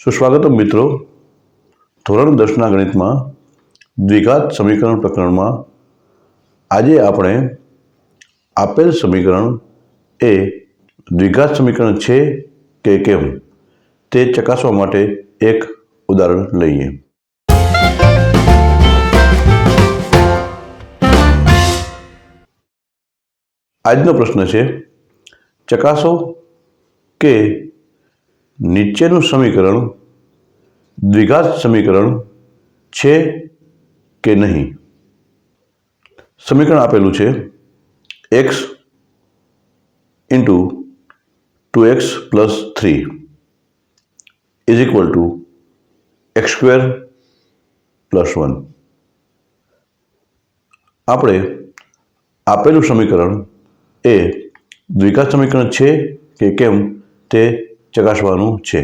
સુસ્વાગતમ મિત્રો, ધોરણ દસના ગણિતમાં દ્વિઘાત સમીકરણ પ્રકરણમાં આજે આપણે આપેલ સમીકરણ એ દ્વિઘાત સમીકરણ છે કે કેમ તે ચકાસવા માટે એક ઉદાહરણ લઈએ. આજનો પ્રશ્ન છે, ચકાસો કે નીચેનું સમીકરણ, દ્વિઘાત સમીકરણ છે કે નહીં? સમીકરણ આપેલું છે x into two x plus three is equal to x square plus one આપણે આપેલું સમીકરણ એ દ્વિઘાત સમીકરણ છે કે કેમ તે ચકાસવાનું છે.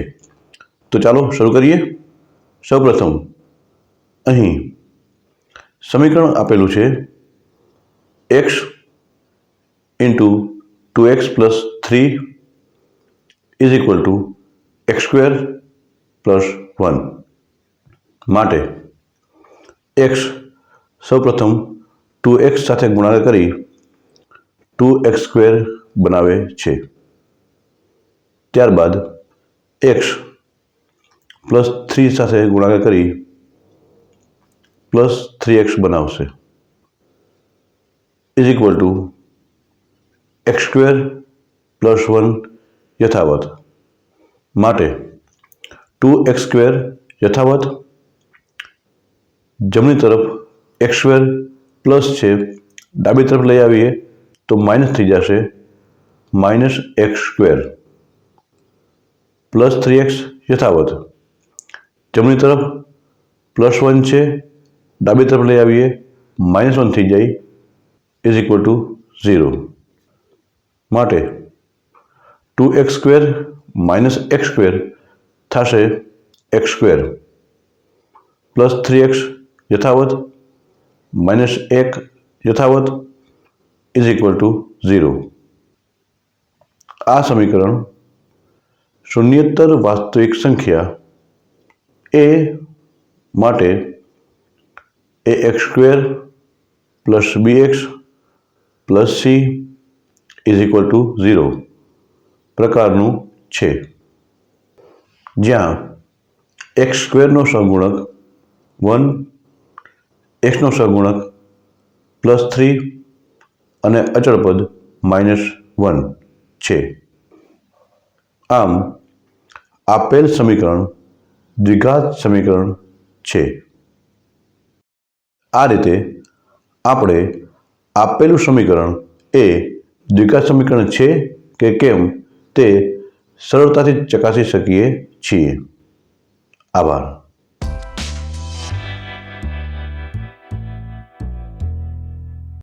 તો ચાલો શરૂ કરીએ. સૌપ્રથમ, અહીં સમીકરણ આપેલું છે. X into two x plus three is equal to x square plus one માટે એક્સ સૌપ્રથમ ટુ એક્સ સાથે ગુણાકાર કરી ટુ એક્સ સ્ક્વેર બનાવે છે. ત્યારબાદ એક્સ પ્લસ થ્રી સાથે ગુણાકાર કરી પ્લસ થ્રી એક્સ બનાવશે. Is equal to x square plus one યથાવત. માટે ટુ એક્સ સ્ક્વેર યથાવત જમણી તરફ એક્સ સ્ક્વેર પ્લસ છે, ડાબી તરફ લઈ આવીએ તો માઇનસ થઈ જશે minus x square plus three x યથાવત. જમણી તરફ પ્લસ વન છે, ડાબી તરફ લઈ આવીએ, માઇનસ વન થઈ જાય ઇઝ ઇક્વલ ટુ ઝીરો માટે two x square minus x square થશે x square plus three x યથાવત, માઇનસ એક યથાવત ઇઝ ઇક્વલ ટુ ઝીરો આ સમીકરણ શૂન્યતર વાસ્તવિક સંખ્યા એ માટે a x square plus b x plus c is equal to zero પ્રકારનું છે. જ્યાં એક્સ સ્ક્વેરનો સહગુણક વન એક્સનો સહગુણક પ્લસ થ્રી અને અચળપદ માઇનસ વન છે. આમ આપેલ સમીકરણ દ્વિઘાત સમીકરણ છે. આ રીતે આપણે આપેલું સમીકરણ એ દ્વિઘાત સમીકરણ છે કે કેમ તે સરળતાથી ચકાસી શકીએ છીએ. આભાર.